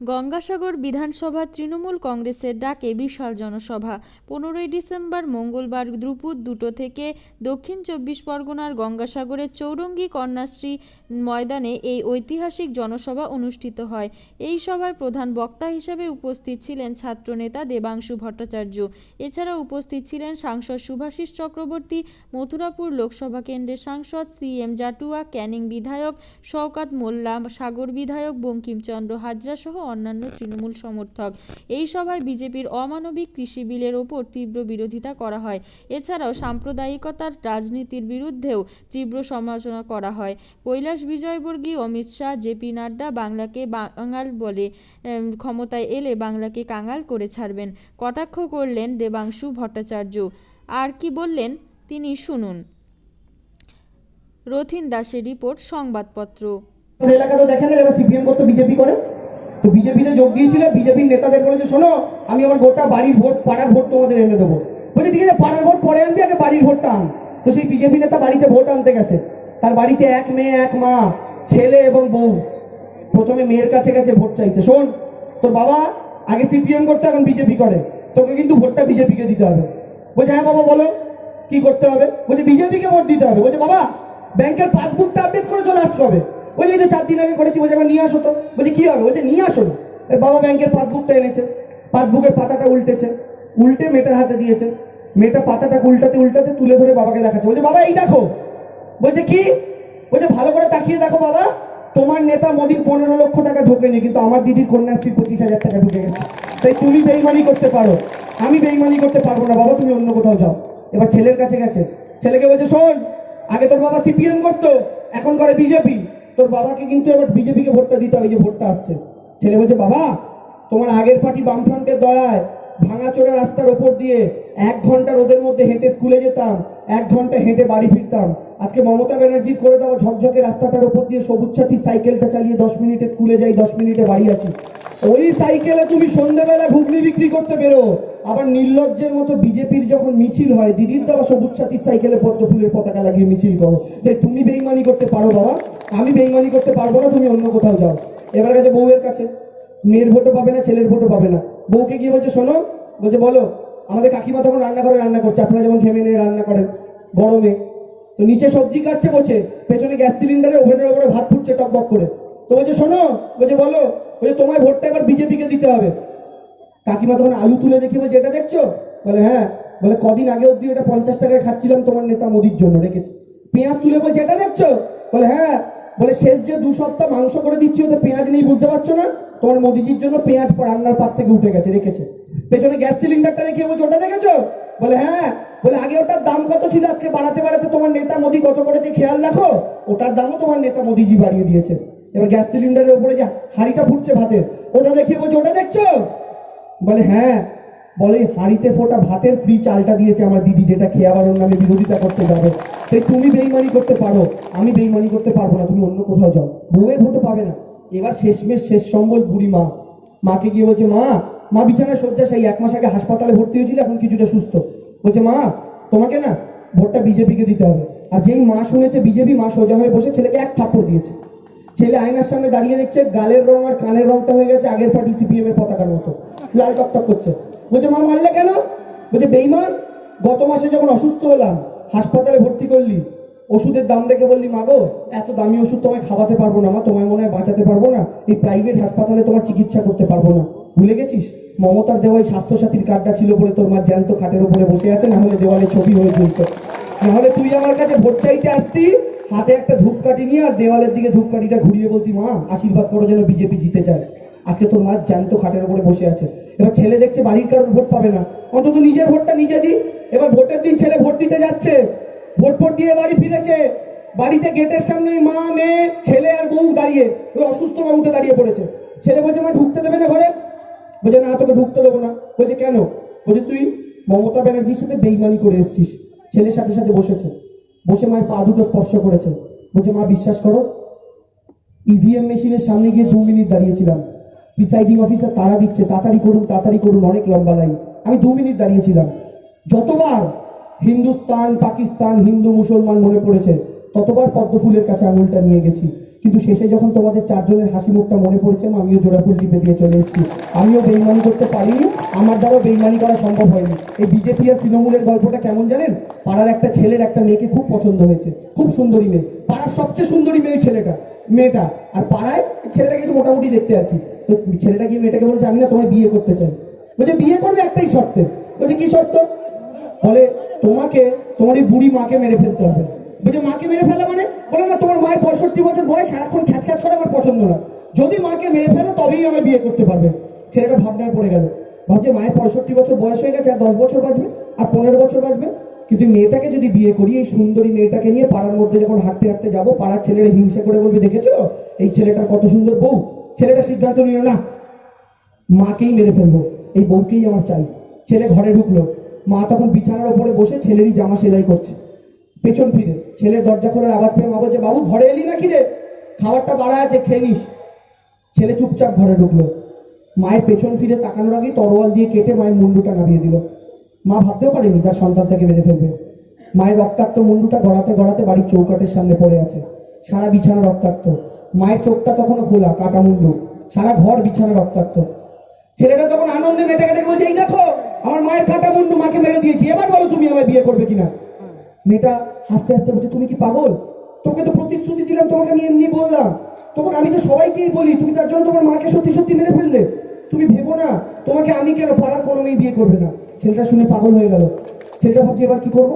গঙ্গাসাগর বিধানসভা তৃণমূল কংগ্রেসের ডাকে বিশাল জনসভা। পনেরোই ডিসেম্বর মঙ্গলবার দুপুর দুটো থেকে দক্ষিণ চব্বিশ পরগনার গঙ্গাসাগরের চৌরঙ্গী কন্যাশ্রী ময়দানে এই ঐতিহাসিক জনসভা অনুষ্ঠিত হয়। এই সভায় প্রধান বক্তা হিসেবে উপস্থিত ছিলেন ছাত্রনেতা দেবাংশু ভট্টাচার্য। এছাড়া উপস্থিত ছিলেন সাংসদ সুভাষিস চক্রবর্তী, মথুরাপুর লোকসভা কেন্দ্রের সাংসদ সি এম জাটুয়া, ক্যানিং বিধায়ক শওকাত মোল্লা, সাগর বিধায়ক বঙ্কিমচন্দ্র হাজরা সহ অন্যান্য তৃণমূল সমর্থক। এই সভায় বিজেপির অমানবিক কৃষি বিলের ওপর তীব্র বিরোধিতা করা হয়। এছাড়াও সাম্প্রদায়িকতার রাজনীতির বিরুদ্ধেও তীব্র সমালোচনা করা হয়। কৈলাস বিজয়বর্গী, অমিত শাহ জেপি নাড্ডা বাংলাকে বাঙাল বলে ক্ষমতায় এলে বাংলাকে কাঙাল করে ছাড়বেন। কটাক্ষ করলেন দেবাংশু ভট্টাচার্য। আর কি বললেন? তিনি শুনুন। রথিন দাসের রিপোর্ট, সংবাদপত্র। এলাকা তো দেখেন যারা সিপিএম করতো বিজেপি করে? তো বিজেপিতে যোগ দিয়েছিলে, বিজেপির নেতাদের বলেছে, শোনো, আমি আমার গোটা বাড়ির ভোট, পাড়ার ভোট তোমাদের এনে দেবো। বলছে, ঠিক আছে, পাড়ার ভোট পরে আনবি, আগে বাড়ির ভোটটা আন। তো সেই বিজেপি নেতা বাড়িতে ভোট আনতে গেছে। তার বাড়িতে এক মেয়ে, এক মা, ছেলে এবং বউ। প্রথমে মেয়ের কাছে গেছে ভোট চাইতে। শোন, তোর বাবা আগে সিপিএম করতে, এখন বিজেপি করে। তোকে কিন্তু ভোটটা বিজেপিকে দিতে হবে। বলছে হ্যাঁ বাবা, বলো, কি করতে হবে? বলছে, বিজেপিকে ভোট দিতে হবে। বলছে, বাবা, ব্যাংকের পাসবুকটা আপডেট করেছ লাস্ট কবে? বলছে যে চার দিন আগে করেছি। বলছে, এবার নিয়ে আসো তো। বলছে, কি হবে? বলছে, নিয়ে আসো এর বাবা ব্যাংকের পাসবুকটা এনেছে। পাসবুকের পাতাটা উল্টেছে। উল্টে মেয়েটার হাতে দিয়েছে। মেয়েটা পাতাটা উল্টাতে উল্টাতে তুলে ধরে বাবাকে দেখাচ্ছে। বলছে, বাবা, এই দেখো। বলছে, কি? বলছে, ভালো করে তাকিয়ে দেখো বাবা। তোমার নেতা মোদির পনেরো লক্ষ টাকা ঢোকেনি, কিন্তু আমার দিদির কন্যাশ্রীর পঁচিশ হাজার টাকা ঢুকে গেছে। তাই তুমি বেইমানি করতে পারো। আমি বেইমানি করতে পারব না। বাবা, তুমি অন্য কোথাও যাও। এবার ছেলের কাছে গেছে। ছেলেকে বলছে, শোন, আগে তোর বাবা সিপিএম করতো, এখন করে বিজেপি। তোর বাবাকে কিন্তু এবার বিজেপিকে ভোটটা দিতে হবে যে ভোটটা আসছে। ছেলে বলছে, বাবা, তোমার আগের পার্টি বামফ্রন্টের দয়ায় ভাঙাচোরা রাস্তার ওপর দিয়ে এক ঘণ্টা রোদের মধ্যে হেঁটে স্কুলে যেতাম, এক ঘণ্টা হেঁটে বাড়ি ফিরতাম। আজকে মমতা ব্যানার্জির করে দেওয়া ঝকঝকে রাস্তাটার ওপর দিয়ে সবুজ সাথী সাইকেলটা চালিয়ে দশ মিনিটে স্কুলে যাই, দশ মিনিটে বাড়ি আসি। ওই সাইকেলে তুমি সন্ধ্যেবেলা ঘুগনি বিক্রি করতে বেরো আবার নির্লজ্জের মতো বিজেপির যখন মিছিল হয়, দিদির দেওয়া সবুজ সাথীর সাইকেলে পদ্ম ফুলের পতাকা লাগিয়ে মিছিল করো। তাই তুমি বেইমানি করতে পারো বাবা, আমি বেইমানি করতে পারব না, তুমি অন্য কোথাও যাও। এবার কাছে বউয়ের কাছে। মেয়ের ভোটও পাবে না, ছেলের ভোটও পাবে না। বউকে গিয়ে বলছে, শোনো, বলছে, বলো, আমাদের কাকিমা তখন রান্না করে রান্না করছে, আপনারা যেমন ঘেমে নিয়ে রান্না করেন গরমে। তো নিচে সবজি কাটছে বসে পেছনে গ্যাস সিলিন্ডারে, ওভেনের উপরে ভাত ফুটছে টকবক করে। তো বলছে, শোনো, বলছে, বলো, বলছে, তোমায় ভোটটা এবার বিজেপিকে দিতে হবে। কাকিমা তখন আলু তুলে দেখি বলছে এটা দেখছ? বলে হ্যাঁ। বলে, কদিন আগে অব্দি এটা পঞ্চাশ টাকায় খাচ্ছিলাম তোমার নেতা মোদির জন্য, রেখেছি। পেঁয়াজ তুলে বলছে এটা দেখছ? বলে হ্যাঁ। বলে, শেষ যে দু সপ্তাহ মাংস করে দিচ্ছি, ওতে পেঁয়াজ নেই, বুঝতে পারছ না? তোমার মোদিজির জন্য পেঁয়াজ রান্নার পাত থেকে উঠে গেছে, রেখেছে। পেছনে গ্যাস সিলিন্ডারটা দেখিয়ে বলছে, ওটা দেখেছ? বলে হ্যাঁ। বলে, আগে ওটার দাম কত ছিল? আজকে বাড়াতে বাড়াতে তোমার নেতা মোদি কত করেছে খেয়াল রাখো? ওটার দামও তোমার নেতা মোদিজি বাড়িয়ে দিয়েছে। এবার গ্যাস সিলিন্ডারের উপরে যে হাঁড়িটা ফুটছে ভাতের, ওটা দেখিয়ে বলছে, ওটা দেখছ? বলে হ্যাঁ বলে হাঁড়িতে ফোটা ভাতের ফ্রি চালটা দিয়েছে আমার দিদি, যেটা খেয়ে আবার ওর নামে বিরোধিতা করতে যাবে। তাই তুমি বেইমানি করতে পারো, আমি বেইমানি করতে পারব না, তুমি অন্য কোথাও যাও। বউয়ের ভোটও পাবে না। এবার শেষমেশ শেষ সম্বল বুড়ি মা, মাকে গিয়ে বলছে, মা মা বিছানায় শয্যা সেই এক মাস আগে হাসপাতালে ভর্তি হয়েছিল, এখন কিছুটা সুস্থ। বলছে, মা, তোমাকে না ভোটটা বিজেপিকে দিতে হবে। আর যেই মা শুনেছে, বিজেপি মা সোজা হয়ে বসে ছেলেকে এক থাপ্পড় দিয়েছে। ছেলে আয়নার সামনে দাঁড়িয়ে দেখছে, গালের রং আর কানের রংটা হয়ে গেছে আগের পার্টি সিপিএম এর পতাকার মতো। লাল টকটক করছে। বলছে, মা, মারলে কেন? বলছে, বেইমান, গত মাসে যখন অসুস্থ হলাম, হাসপাতালে ভর্তি করলি, ওষুধের দাম দেখে বললি, মা গো, এত দামি ওষুধ তোমায় খাওয়াতে পারব না, মা, তোমায় মনে হয় বাঁচাতে পারব না, এই প্রাইভেট হাসপাতালে তোমার চিকিৎসা করতে পারব না। ভুলে গেছিস? মমতার দেওয়া এই স্বাস্থ্যসাথীর কার্ডটা ছিল বলে তোর মা জ্যান্ত খাটের উপরে বসে আছে, না হলে দেওয়ালে ছবি হয়ে ঝুলতো নাহলে তুই আমার কাছে ভোট চাইতে আসতি? হাতে একটা ধূপকাঠি নিয়ে আর দেওয়ালের দিকে ধূপকাঠিটা ঘুরিয়ে বলতি, মা, আশীর্বাদ করো যেন বিজেপি জিতে যায় আজকে তোর মা জ্যান্ত খাটের উপরে বসে আছে। এবার ছেলে দেখছে বাড়ির কারোর ভোট পাবে না। অন্তত নিজের ভোটটা নিজে দি এবার ভোটের দিন ছেলে ভোট দিতে যাচ্ছে। ভোট ভোট দিয়ে বাড়ি ফিরেছে। বাড়িতে গেটের সামনে মা, মেয়ে, ছেলে আর বউ দাঁড়িয়ে। ওই অসুস্থ মা উঠে দাঁড়িয়ে পড়েছে। ছেলে বলছে, মা, ঢুকতে দেবে না ঘরে? বলছে, না, তোকে ঢুকতে দেবো না। বলছে, কেন? বলছে, তুই মমতা ব্যানার্জির সাথে বেইমানি করে এসেছিস। ছেলের সাথে সাথে বসেছে। বসে মায়ের পা দুটো স্পর্শ করেছে। বলছে মা বিশ্বাস করো ইভিএম মেশিনের সামনে গিয়ে দু মিনিট দাঁড়িয়েছিলাম। প্রিসাইডিং অফিসার তারা দিচ্ছে, তাড়াতাড়ি করুন তাড়াতাড়ি করুন, অনেক লম্বা লাইন আমি দু মিনিট দাঁড়িয়েছিলাম। যতবার হিন্দুস্তান, পাকিস্তান, হিন্দু, মুসলমান মনে পড়েছে ততবার পদ্ম ফুলের কাছে আঙুলটা নিয়ে গেছি। কিন্তু শেষে যখন তোমাদের চারজনের হাসি মুখটা মনে পড়েছে আমিও জোড়া ফুল টিপে দিয়ে চলে এসেছি। আমিও বেইমানি করতে পারিনি, আমার দ্বারাও বেইমানি করা সম্ভব হয়নি। এই বিজেপি আর তৃণমূলের গল্পটা কেমন জানেন? পাড়ার একটা ছেলের একটা মেয়েকে খুব পছন্দ হয়েছে, খুব সুন্দরী মেয়ে। পাড়ার সবচেয়ে সুন্দরী মেয়ে ছেলেটা, মেয়েটা। আর পাড়ায় ছেলেটাকে একটু মোটামুটি দেখতে আর কি। তো ছেলেটা গিয়ে মেয়েটাকে বলেছে, আমি না তোমায় বিয়ে করতে চাই। বলছে, বিয়ে করবে একটাই শর্তে। বলছে, কি শর্ত? বলে, তোমাকে, তোমার এই বুড়ি মাকে মেরে ফেলতে হবে। বলছে, মাকে মেরে ফেলা মানে? বলে, না, তোমার মায়ের পঁয়ষট্টি বছর বয়স, সারাক্ষণ খ্যাচ খ্যাচ করে আমার পছন্দ না। যদি মাকে মেরে ফেলো, তবেই আমায় বিয়ে করতে পারবে। ছেলেটা ভাবনায় পড়ে গেল। ভাবছে, মায়ের পঁয়ষট্টি বছর বয়স হয়ে গেছে, আর দশ বছর বাঁচবে, আর পনেরো বছর বাঁচবে। কিন্তু মেয়েটাকে যদি বিয়ে করি, এই সুন্দরী মেয়েটাকে নিয়ে পাড়ার মধ্যে যখন হাঁটতে হাঁটতে যাব, পাড়ার ছেলেরা হিংসা করে বলবে, দেখেছ? এই ছেলেটার কত সুন্দর বউ। ছেলেটা সিদ্ধান্ত নিল, না, মাকেই মেরে ফেলব, এই বউকেই আমার চাই। ছেলে ঘরে ঢুকলো। মা তখন বিছানার ওপরে বসে ছেলেরই জামা সেলাই করছে। পেছন ফিরে। ছেলের দরজা খোলার আবার পেয়ে মা বলছে, বাবু, ঘরে এলি নাকি রে? খাবারটা বাড়া আছে, খেয়ে নিস। ছেলে চুপচাপ ঘরে ঢুকলো। মায়ের পেছন ফিরে তাকানোর আগেই তরোয়াল দিয়ে কেটে মায়ের মুন্ডুটা নামিয়ে দিল। মা ভাবতেও পারেনি তার সন্তান সন্তানটাকে মেরে ফেলবে। মায়ের রক্তাক্ত মুন্ডুটা গড়াতে গড়াতে বাড়ির চৌকাটের সামনে পড়ে আছে। সারা বিছানা রক্তাক্ত। মায়ের চোখটা তখনও খোলা, কাটা মুন্ডু। সারা ঘর বিছানা রক্তাক্ত। ছেলেটা তখন আনন্দে মেটে কেটে বলছে, এই দেখো, আমার মায়ের কাটা মুন্ডু মাকে মেরে দিয়েছি। এবার বলো তুমি আমায় বিয়ে করবে কিনা? মেয়েটা হাসতে হাসতে বলছে, তুমি কি পাগল? তোমাকে তো প্রতিশ্রুতি দিলাম, তোমাকে আমি এমনি বললাম। তোমাকে, আমি তো সবাইকেই বলি, তুমি তার জন্য তোমার মাকে সত্যি সত্যি মেরে ফেললে। তুমি ভেবো না, তোমাকে আমি কেন? পাড়ার কোনো মেয়ে বিয়ে করবে না। ছেলেটা শুনে পাগল হয়ে গেল। ছেলেটা ভাবছে, এবার কি করব?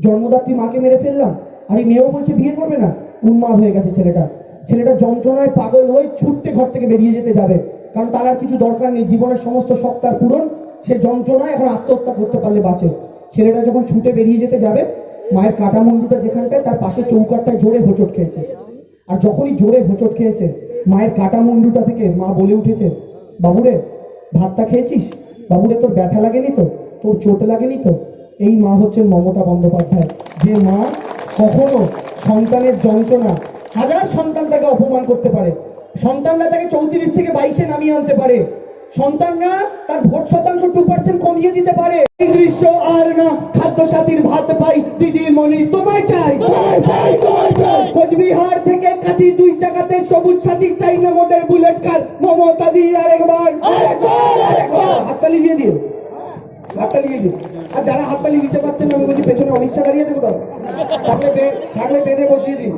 জন্মদাত্রী মাকে মেরে ফেললাম। আর এই মেয়েও বলছে, বিয়ে করবে না। উন্মাদ হয়ে গেছে ছেলেটা। ছেলেটা যন্ত্রণায় পাগল হয়ে ছুটতে ঘর থেকে বেরিয়ে যেতে যাবে। কারণ তার আর কিছু দরকার নেই। জীবনের সমস্ত শখ তার পূরণ। সে যন্ত্রণায় এখন আত্মহত্যা করতে পারলে বাঁচে। ছেলেটা যখন ছুটে বেরিয়ে যেতে যাবে মায়ের কাটা মুন্ডুটা যেখানটায়, তার পাশে চৌকাটটায় জোরে হোঁচট খেয়েছে। আর যখনই জোরে হোঁচট খেয়েছে, মায়ের কাটা মুন্ডুটা থেকে মা বলে উঠেছে, বাবুরে, ভাতটা খেয়েছিস? বাবুরে, তোর ব্যথা লাগেনি তো? তোর চোট লাগেনি তো? এই মা হচ্ছেন মমতা বন্দ্যোপাধ্যায়। যে মা কখনো সন্তানের যন্ত্রণা, হাজার সন্তান তাকে অপমান করতে পারে। সন্তানরা তাকে চৌত্রিশ থেকে বাইশে নামিয়ে আনতে পারে। সন্তানরা তার ভোট শতাংশ টু পার্সেন্ট কমিয়ে দিতে পারে। এই দৃশ্য আর না খাদ্য সাথীর ভাত পাই। দিদি মনি তোমায় চাই। তোমায় চাই তোমায় চাই। কোচবিহার থেকে কাঠি দুই চাকাতে সবুজ সাথী চাই না মোদের বুলেট কার? মমতা দি আরেকবার। আরেকবার আরেকবার। হাততালি দিয়ে দিও। হাততালি দিয়ে দিও। আর যারা হাততালি দিতে পারছেন না আমি বলছি পেছনে অমিত শাহ দাঁড়িয়ে আছে কোথাও? থাকলে থাকলে বেঁধে বসিয়ে দিন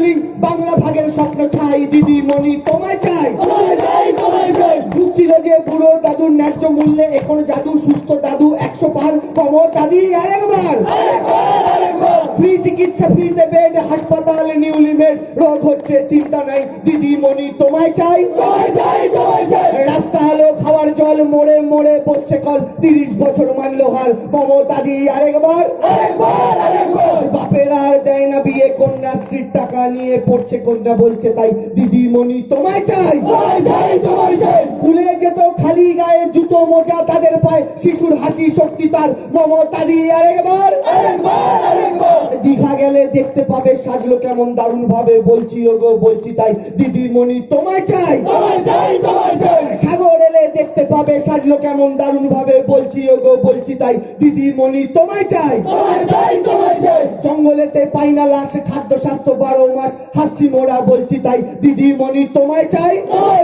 দার্জিলিং বাংলা ভাগের স্বপ্ন চাই। দিদি মনি তোমায় চাই। ঢুকছিল যে বুড়ো দাদুর ন্যায্য মূল্যে এখন জাদু সুস্থ দাদু একশো পার ক্ষমতা দি আরেকবার। ফ্রি চিকিৎসা ফ্রিতে বেড হাসপাতালে নিউ লিমেট রোগ হচ্ছে চিন্তা নাই। দিদি মনি তোমায় চাই। তোমায় চাই রাস্তা আলো খাওয়ার জল মোড়ে মোড়ে বসছে কল। তিরিশ বছর মানলো হার মমতা দি আরেকবার আরেকবার আরেকবার বাপের আর দেয় না বিয়ে কন্যাশ্রীর টাকা নিয়ে পড়ছে কন্যা বলছে তাই দিদি মনি তোমায় চাই। তোমায় চাই তোমায় চাই। স্কুলে যেত খালি গায়ে জুতো মোজা তাদের পায় শিশুর হাসি শক্তি তার মমতা দি আরেকবার। আরেকবার আরেকবার। দীঘা গেলে দেখতে পাবে সাজলো কেমন দারুণ ভাবে বলছি ওগো বলছি তাই দিদি মনি তোমায় চাই। তোমায় চাই তোমায় চাই। সাগর এলে দেখতে পাবে সাজলো কেমন দারুণ ভাবে বলছি ওগো বলছি তাই দিদি মনি তোমায় চাই। তোমায় চাই তোমায় চাই। জঙ্গলেতে পাই না লাশ খাদ্য স্বাস্থ্য বারো মাস হাসি মোড়া বলছি তাই। দিদি মনি তোমায় চাই?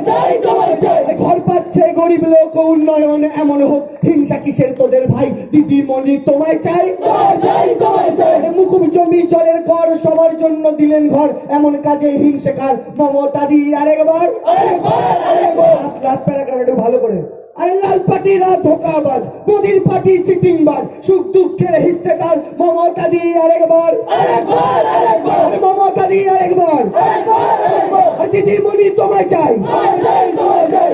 চাই তোমায় চাই। ঘর পাচ্ছে গরিব লোক উন্নয়ন এমন হোক। হিংসা কিসের তোদের ভাই? দিদি মনি তোমায় চাই? তোমায় চাই তোমায় চাই। মুকুব জমি জলের ঘর সবার জন্য দিলেন ঘর। এমন কাজে হিংসেকার মমতা দি আরেকবার। আরেকবার আরেকবার। লাস্ট লাস্ট প্যারাগ্রাফ একটু ভালো করে। আরে লাল পার্টিরা ধোকাবাজ মোদির পার্টি চিটিংবাজ সুখ দুঃখের হিস্সেদার মমতা দি আরেকবার। আরেকবার আরেকবার। মমতা দি আরেকবার। দিদিমণি তোমায় চাই।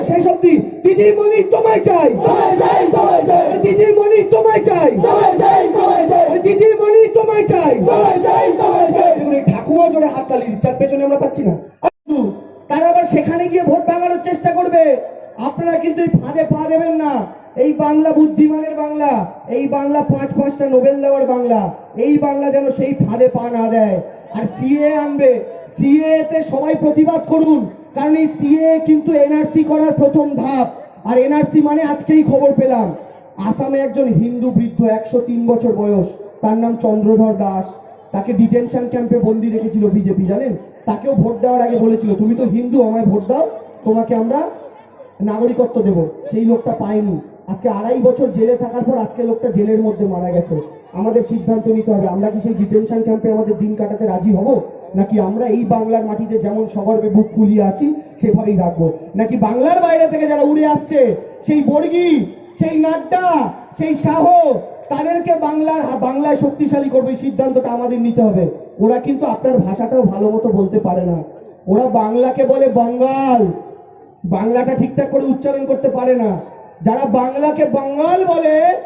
শেষ অব্দি দিদিমণি তোমায় চাই। দিদিমণি তোমায় চাই। দিদিমণি তোমায় চাই। ঠাকুমা জোরে হাততালি দিচ্ছে পেছনে আমরা পাচ্ছি না। তারা আবার সেখানে গিয়ে ভোট ভাঙানোর চেষ্টা করবে। আপনারা কিন্তু এই ফাঁদে পা দেবেন না। এই বাংলা বুদ্ধিমানের বাংলা, এই বাংলা পাঁচ পাঁচটা নোবেল দেওয়ার বাংলা, এই বাংলা যেন সেই ফাঁদে পা না দেয়। আর সিএ আনবে সিএ তে সবাই প্রতিবাদ করুন, কারণ এই সিএ কিন্তু এনআরসি করার প্রথম ধাপ। আর এনআরসি মানে আজকেই খবর পেলাম। আসামে একজন হিন্দু বৃদ্ধ, একশো তিন বছর বয়স, তার নাম চন্দ্রধর দাস। তাকে ডিটেনশন ক্যাম্পে বন্দি রেখেছিল বিজেপি, জানেন? তাকেও ভোট দেওয়ার আগে বলেছিল, তুমি তো হিন্দু, আমায় ভোট দাও, তোমাকে আমরা নাগরিকত্ব দেব, সেই লোকটা পায়নি। আজকে আড়াই বছর জেলে থাকার পর আজকে লোকটা জেলের মধ্যে মারা গেছে। আমাদের সিদ্ধান্ত নিতে হবে, আমরা কি সেই ডিটেনশন ক্যাম্পে আমাদের দিন কাটাতে রাজি হব? নাকি আমরা এই বাংলার মাটিতে যেমন সগর্বে বুক ফুলিয়ে আছি, সেভাবেই রাখব? নাকি বাংলার বাইরে থেকে যারা উড়ে আসছে, সেই বর্গী, সেই নাড্ডা, সেই শাহ, তাদেরকে বাংলার বাংলায় শক্তিশালী করবে সিদ্ধান্তটা আমাদের নিতে হবে। ওরা কিন্তু আপনার ভাষাটাও ভালো মতো বলতে পারে না। ওরা বাংলাকে বলে বঙ্গাল। বাংলাটা ঠিকঠাক করে উচ্চারণ করতে পারে না। যারা বাংলাকে বাঙ্গাল বলে,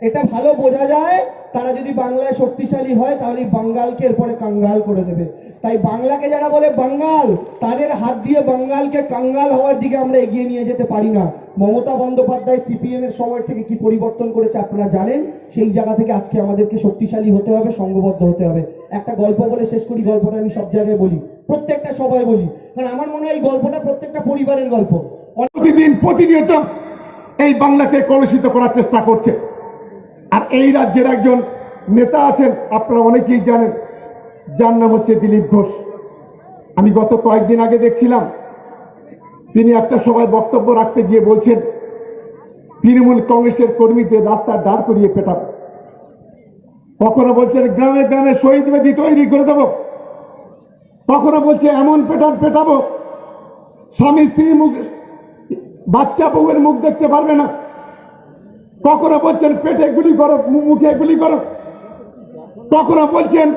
এটা ভালো বোঝা যায়। তারা যদি বাংলায় শক্তিশালী হয়, তাহলে বাঙ্গালকে এরপরে কাঙ্গাল করে দেবে। তাই বাংলাকে যারা বলে বাঙ্গাল, তাদের হাত দিয়ে বাঙ্গালকে কাঙ্গাল হওয়ার দিকে আমরা এগিয়ে নিয়ে যেতে পারি না। মমতা বন্দ্যোপাধ্যায় সিপিএম এর সময় থেকে কি পরিবর্তন করেছে আপনারা জানেন? সেই জায়গা থেকে আজকে আমাদেরকে শক্তিশালী হতে হবে, সংঘবদ্ধ হতে হবে। একটা গল্প বলে শেষ করি, গল্পটা আমি সব জায়গায় বলি। প্রত্যেকটা সবাই বলি। কারণ আমার মনে হয় এই গল্পটা প্রত্যেকটা পরিবারের গল্প। প্রতিদিন প্রতিনিয়ত এই বাংলাকে কলুষিত করার চেষ্টা করছে। আর এই রাজ্যের একজন নেতা আছেন, আপনারা অনেকেই জানেন, যার নাম হচ্ছে দিলীপ ঘোষ। আমি গত কয়েকদিন আগে দেখছিলাম, তিনি একটা সভায় বক্তব্য রাখতে গিয়ে বলছেন, তৃণমূল কংগ্রেসের কর্মীদের রাস্তা দাঁড় করিয়ে পেটাবো। কখনো বলছেন, গ্রামে গ্রামে শহীদ বেদি তৈরি করে দেবো। কখনো বলছে, এমন পেটান পেটাবো, স্বামী স্ত্রী মুখ, বাচ্চা বউয়ের মুখ দেখতে পারবে না। কখনো বলছেন, পেটে গুলি করো মুখে গুলি করো। কখনো বলছেন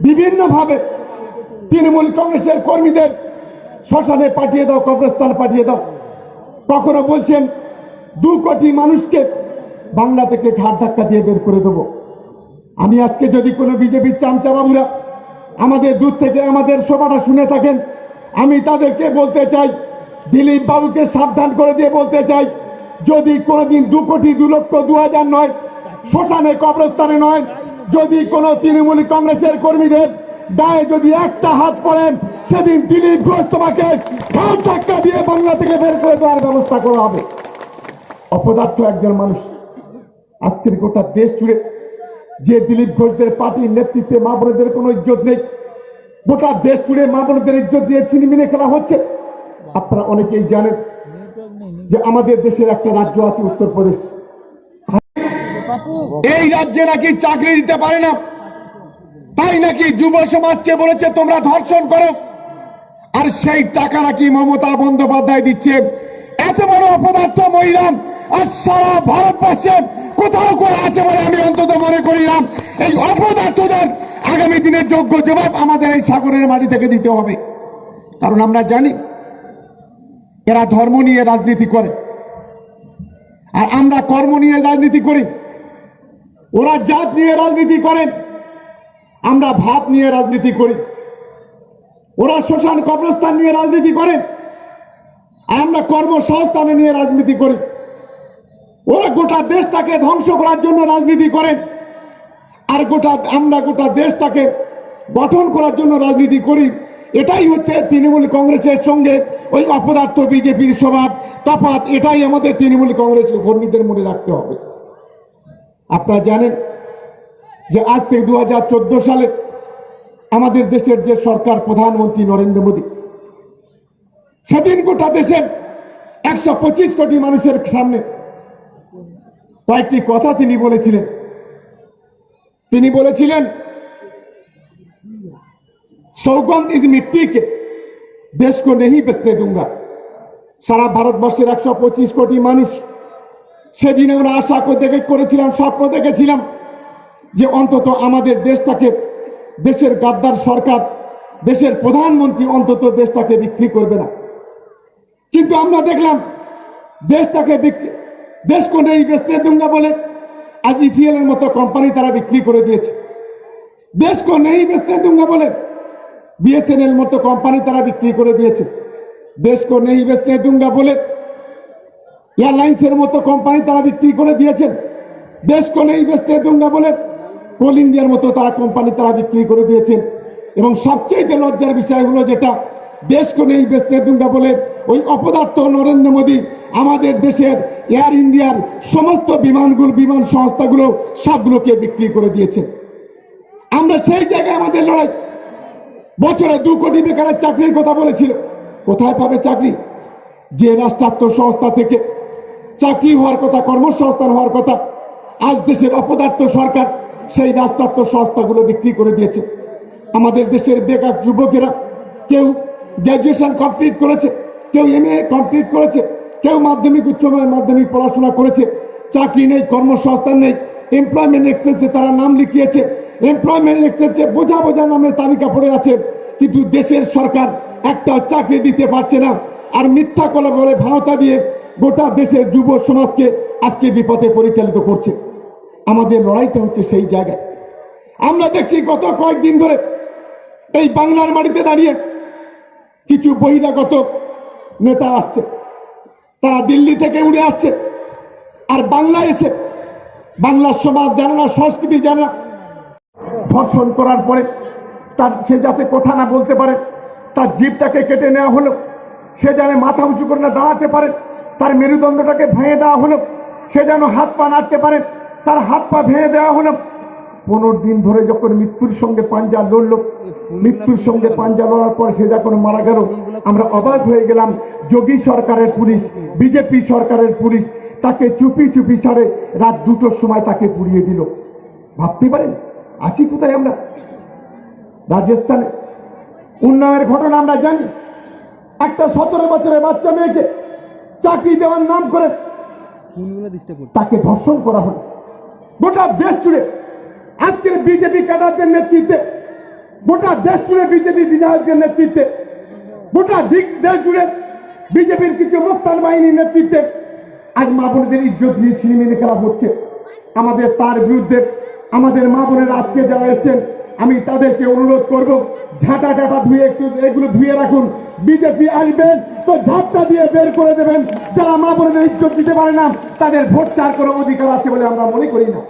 বিভিন্ন ভাবে তৃণমূল কংগ্রেসের কর্মীদের শ্মশানে পাঠিয়ে দাও, কবরস্থান পাঠিয়ে দাও। কখনো বলছেন, দু কোটি মানুষকে বাংলা থেকে ঘাট ধাক্কা দিয়ে বের করে দেবো। আমি আজকে যদি কোনো বিজেপির চামচা বাবুরা আমাদের দূর থেকে আমাদের সভাটা শুনে থাকেন। আমি তাদেরকে বলতে চাই, দিলীপ বাবুকে সাবধান করে দিয়ে বলতে চাই, যদি কোনোদিন দু কোটি দু লক্ষ দু হাজার নয়, শ্মশানে, কবরস্থানে নয়, যদি কোনো তৃণমূল কংগ্রেসের কর্মীদের গায়ে যদি একটা হাত পড়েন সেদিন দিলীপ ঘোষ তোমাকে দিয়ে বাংলা থেকে বের করে দেওয়ার ব্যবস্থা করা হবে। অপদার্থ একজন মানুষ, আজকের গোটা দেশ জুড়ে যে দিলীপ ঘোষদের পার্টির নেতৃত্বে মা বোনদের কোনো ইজ্জত নেই। গোটা দেশ জুড়ে মা বোনদের ইজ্জত দিয়ে ছিনিমিনে খেলা হচ্ছে। আপনারা অনেকেই জানেন যে আমাদের দেশের একটা রাজ্য আছে উত্তরপ্রদেশ। এই রাজ্যে নাকি চাকরি দিতে পারে না। তাই নাকি যুব সমাজকে বলেছে, তোমরা ধর্ষণ করো। আর সেই টাকা নাকি মমতা বন্দ্যোপাধ্যায় দিচ্ছে। এত বড় অপদার্থ মহিলা আর সারা ভারতবর্ষে কোথাও করে আছে বলে আমি মনে করিলাম এই অপদার্থদের আগামী দিনের যোগ্য জবাব আমাদের এই সাগরের মাটি থেকে দিতে হবে। কারণ আমরা জানি এরা ধর্ম নিয়ে রাজনীতি করে। আর আমরা কর্ম নিয়ে রাজনীতি করি। ওরা জাত নিয়ে রাজনীতি করে। আমরা ভাত নিয়ে রাজনীতি করি। ওরা শ্মশান কবরস্থান নিয়ে রাজনীতি করে। আমরা কর্মসংস্থানে নিয়ে রাজনীতি করি। ওরা গোটা দেশটাকে ধ্বংস করার জন্য রাজনীতি করে। আর গোটা, আমরা গোটা দেশটাকে গঠন করার জন্য রাজনীতি করি। এটাই হচ্ছে তৃণমূল কংগ্রেসের সঙ্গে ওই অপদার্থ বিজেপির স্বভাব, তফাৎ, এটাই আমাদের তৃণমূল কংগ্রেসের কর্মীদের মনে রাখতে হবে। আপনারা জানেন যে আজ থেকে দু হাজার চোদ্দ সালে আমাদের দেশের যে সরকার প্রধানমন্ত্রী নরেন্দ্র মোদী, সেদিন গোটা দেশের একশো পঁচিশ কোটি মানুষের সামনে কয়েকটি কথা তিনি বলেছিলেন। তিনি বলেছিলেন, সৌগন্ধ ইজ মিট্টিকে নেই বেচতে দুঙ্গা। সারা ভারতবর্ষের একশো পঁচিশ কোটি মানুষ সেদিন আমরা আশা দেখে করেছিলাম, স্বপ্ন দেখেছিলাম যে অন্তত আমাদের দেশটাকে, দেশের গাদ্দার সরকার, দেশের প্রধানমন্ত্রী অন্তত দেশটাকে বিক্রি করবে না। কিন্তু আমরা দেখলাম, দেশটাকে বিক্রি, দেশকে নেই বেচতে দুঙ্গা বলে আজ ইসিএল এর মতো কোম্পানি তারা বিক্রি করে দিয়েছে। দেশকে নেই বেচতে দুঙ্গা বলে। বিএসএনএল মতো কোম্পানি তারা বিক্রি করে দিয়েছে। দেশকে নেই বেচতে দুঙ্গা বলে। এয়ারলাইন্সের মতো কোম্পানি তারা বিক্রি করে দিয়েছেন। দেশকে নেই বেচতে দুঙ্গা বলে। কোল ইন্ডিয়ার মতো তারা কোম্পানি তারা বিক্রি করে দিয়েছেন। এবং সবচেয়ে লজ্জার বিষয় হলো যেটা দেশকে নেই বেচতে দুঙ্গা বলে ওই অপদার্থ নরেন্দ্র মোদী আমাদের দেশের এয়ার ইন্ডিয়ার সমস্ত বিমানগুলো, বিমান সংস্থাগুলো সবগুলোকে বিক্রি করে দিয়েছে। আমরা সেই জায়গায় আমাদের লড়াই। বছরে দু কোটি বেকারের চাকরির কথা বলেছিল। কোথায় পাবে চাকরি? যে রাষ্ট্রায়ত্ত সংস্থা থেকে। চাকরি হওয়ার কথা, কর্মসংস্থান হওয়ার কথা, আজ দেশের অপদার্থ সরকার সেই রাষ্ট্রায়ত্ত সংস্থাগুলো বিক্রি করে দিয়েছে। আমাদের দেশের বেকার যুবকেরা, কেউ গ্র্যাজুয়েশন কমপ্লিট করেছে, কেউ এম কমপ্লিট করেছে, কেউ মাধ্যমিক, উচ্চ মাধ্যমিক পড়াশোনা করেছে, চাকরি নেই, কর্মসংস্থান নেই এমপ্লয়মেন্ট এক্সচেঞ্জে তারা নাম লিখিয়েছে এমপ্লয়মেন্ট এক্সচেঞ্জে বোঝা বোঝা নামের তালিকা পড়ে আছে, কিন্তু দেশের সরকার একটা চাকরি দিতে পারছে না, আর মিথ্যা কলা বলে ভাওতা দিয়ে গোটা দেশের যুব সমাজকে আজকে বিপথে পরিচালিত করছে। আমাদের লড়াইটা হচ্ছে সেই জায়গায়। আমরা দেখছি গত কয়েকদিন ধরে এই বাংলার মাটিতে দাঁড়িয়ে কিছু বহিরাগত নেতা আসছে। তারা দিল্লি থেকে উড়ে আসছে আর বাংলা এসে বাংলার সমাজ জানে না, সংস্কৃতি জানে না। ধর্ষণ করার পরে তার সে যাতে কথা না বলতে পারে, তার জীবটাকে কেটে নেওয়া হলো। সে যেন মাথা উঁচু করে না দাঁড়াতে পারে, তার মেরুদণ্ডটাকে ভেঙে দেওয়া হলো। সে যেন হাত পা নাড়তে পারে, তার হাত পা ভেঙে দেওয়া হলো। পনেরো দিন ধরে যখন মৃত্যুর সঙ্গে পাঞ্জা লড়ল মৃত্যুর সঙ্গে পাঞ্জা লড়ার পর সে যখন মারা গেল আমরা অবাক হয়ে গেলাম যোগী সরকারের পুলিশ বিজেপি সরকারের পুলিশ তাকে চুপি চুপি সারে রাত দুটোর সময় তাকে পুড়িয়ে দিল। ভাবতে পারেন আছি কোথায় আমরা? রাজস্থানে। উন্নয়নের ঘটনা আমরা জানি। একটা সতেরো বছরের বাচ্চা মেয়েকে চাকরি দেওয়ার নাম করে তাকে ধর্ষণ করা হলো। গোটা দেশ জুড়ে আজকের বিজেপি ক্যাডারদের নেতৃত্বে, গোটা দেশ জুড়ে বিজেপি বিধায়কদের নেতৃত্বে, গোটা দিক দেশ জুড়ে বিজেপির কিছু মোস্তান বাহিনীর নেতৃত্বে আজ মা বোনদের ইজ্জত দিয়ে ছিনিমিনি খেলা হচ্ছে। আমাদের তার বিরুদ্ধে আমাদের মা বোনের আজকে যারা এসছেন, আমি তাদেরকে অনুরোধ করব, ঝাঁটা টাটা ধুয়ে একটু এগুলো ধুয়ে রাখুন। বিজেপি আসবেন তো ঝাপটা দিয়ে বের করে দেবেন। যারা মা বোনদের ইজ্জত দিতে পারে না, তাদের ভোট চার করে অধিকার আছে বলে আমরা মনে করি না।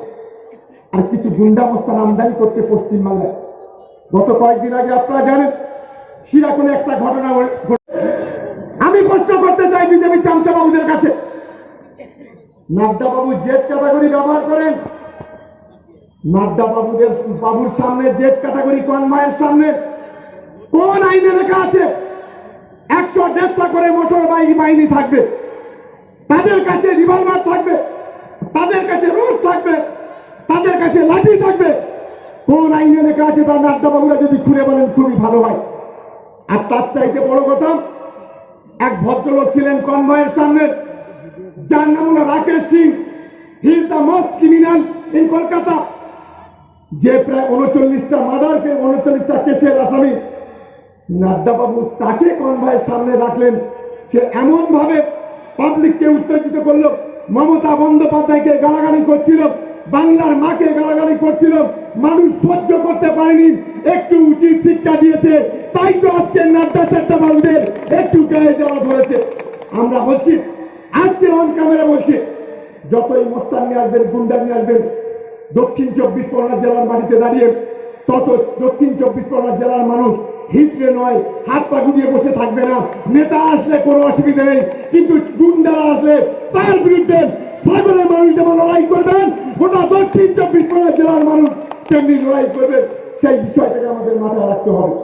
আর কিছু গুন্ডা গুন্ডাবস্থান আমদানি করছে পশ্চিমবাংলায় গত কয়েকদিন আগে আপনারা জানেন সিরাকুনে একটা ঘটনা ঘটে- আমি প্রশ্ন করতে চাই বিজেপি চামচা বাবুদের কাছে। বাবু জেট ক্যাটাগরি ব্যবহার করেন? বাবুদের বাবুর সামনে জেট ক্যাটাগরি কনভয়ের সামনে? কোন আইনে লেখা আছে? একশো দেড়শো করে মোটর বাইক বাহিনী থাকবে। তাদের কাছে রিভলভার থাকবে। তাদের কাছে রোড থাকবে। তাদের কাছে লাঠি থাকবে। কোন আইনে লেখা আছে তার নাড্ডা বাবুরা যদি খুলে বলেন, খুবই ভালো হয়। আর তার চাইতে বড় কথা, এক ভদ্রলোক ছিলেন কনভয়ের সামনে, যার নাম হলো Rakesh Singh. He is the most criminal in Kolkata যে প্রায় উনচল্লিশটা মার্ডারকে, উনচল্লিশটা কেসের আসামি। নাড্ডাবাবু তাকে কনভয়ের সামনে রাখলেন। সে এমন ভাবে পাবলিককে উত্তেজিত করল। মমতা বন্দ্যোপাধ্যায়কে গালাগালি করছিল। বাংলার মাকে গালাগালি করছিল। মানুষ সহ্য করতে পারেনি। একটু উচিত শিক্ষা দিয়েছে। তাই তো আজকে নাড্ডা চারটা বাবুদের একটু গায়ে যাওয়া ধরেছে। আমরা বলছি, আজকে অন ক্যামেরা বলছি, যতই মোস্তান নিয়ে আসবেন, গুন্ডা নিয়ে আসবেন, দক্ষিণ চব্বিশ পরগনা জেলার মাটিতে দাঁড়িয়ে, তত দক্ষিণ চব্বিশ পরগনা জেলার মানুষ হিসড়ে নয়, হাত পা গুটিয়ে বসে থাকবে না। নেতা আসলে কোনো অসুবিধা নেই, কিন্তু গুন্ডারা আসলে তার বিরুদ্ধে সাগরের মানুষ যেমন লড়াই করবেন, গোটা দক্ষিণ চব্বিশ পরগনা জেলার মানুষ তেমনি লড়াই করবেন। সেই বিষয়টাকে আমাদের মাথায় রাখতে হবে।